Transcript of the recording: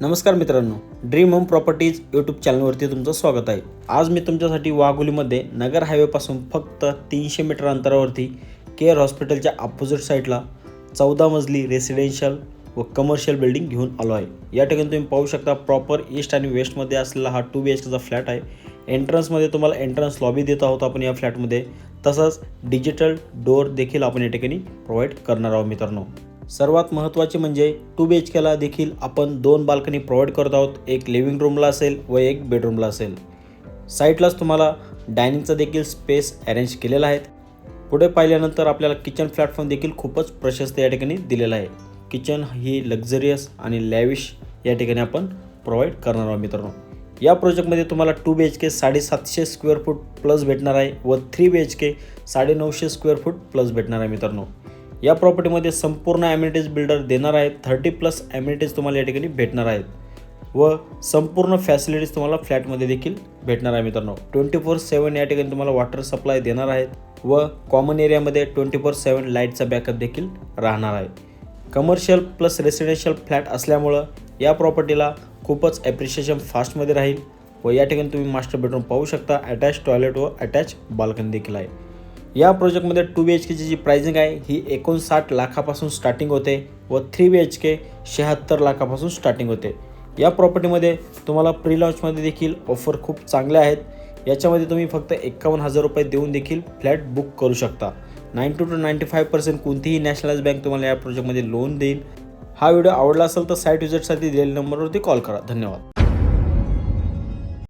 नमस्कार मित्रांनो dream home properties YouTube चॅनलवरती तुमचं स्वागत आहे. आज मी तुमच्यासाठी वाघोलीमध्ये नगर हायवेपासून फक्त तीनशे मीटर अंतरावरती केअर हॉस्पिटलच्या अपोजिट साईडला चौदा मजली रेसिडेन्शियल व कमर्शियल बिल्डिंग घेऊन आलो आहे. या ठिकाणी तुम्ही पाहू शकता प्रॉपर ईस्ट आणि वेस्टमध्ये असलेला हा टू बी एच केचा फ्लॅट आहे. एंट्रन्समध्ये तुम्हाला एंट्रन्स लॉबी देत आहोत आपण या फ्लॅटमध्ये तसंच डिजिटल डोअर देखील आपण या ठिकाणी प्रोव्हाइड करणार आहोत मित्रांनो. सर्वात महत्त्वाचे म्हणजे टू बी एच केला देखील आपण दोन बाल्कनी प्रोव्हाइड करत आहोत. एक लिव्हिंग रूमला असेल व एक बेडरूमला असेल. साईडलाच तुम्हाला डायनिंगचा देखील स्पेस अरेंज केलेला आहे. पुढे पाहिल्यानंतर आपल्याला किचन प्लॅटफॉर्म देखील खूपच प्रशस्त या ठिकाणी दिलेला आहे. किचन ही लक्झरियस आणि लॅविश या ठिकाणी आपण प्रोव्हाइड करणार आहोत मित्रांनो. या प्रोजेक्टमध्ये तुम्हाला टू बी एच के साडेसातशे स्क्वेअर फूट प्लस भेटणार आहे व थ्री बी एच के साडेनऊशे स्क्वेअर फूट प्लस भेटणार आहे मित्रांनो. या प्रॉपर्टीमध्ये संपूर्ण ॲम्युनिटीज बिल्डर देणार आहेत. थर्टी प्लस ॲम्युनिटीज तुम्हाला या ठिकाणी भेटणार आहेत. व संपूर्ण फॅसिलिटीज तुम्हाला फ्लॅटमध्ये देखील भेटणार आहे मित्रांनो. ट्वेंटी फोर सेवन या ठिकाणी तुम्हाला वॉटर सप्लाय देणार आहेत. व कॉमन एरियामध्ये ट्वेंटी फोर सेवन लाईटचा बॅकअप देखील राहणार आहे. कमर्शियल प्लस रेसिडेन्शियल फ्लॅट असल्यामुळं या प्रॉपर्टीला खूपच ॲप्रिशिएशन फास्टमध्ये राहील. व या ठिकाणी तुम्ही मास्टर बेडरूम पाहू शकता. अटॅच टॉयलेट व अटॅच बाल्कनी देखील आहे. या प्रोजेक्टमध्ये टू बी एच केची जी प्राइसिंग आहे ही एकोणसाठ लाखापासून स्टार्टिंग होते व थ्री बी एच के शहात्तर लाखापासून स्टार्टिंग होते. या प्रॉपर्टीमध्ये तुम्हाला प्री लॉन्चमध्ये देखील ऑफर खूप चांगल्या आहेत. याच्यामध्ये तुम्ही फक्त एकावन्न हजार रुपये देऊन देखील फ्लॅट बुक करू शकता. Ninety two ninety five percent कोणतीही नॅशनलाइज बँक तुम्हाला या प्रोजेक्टमध्ये लोन देईल. हा व्हिडिओ आवडला असेल तर साईट विजिटसाठी दिलेल्या नंबरवरती कॉल करा. धन्यवाद.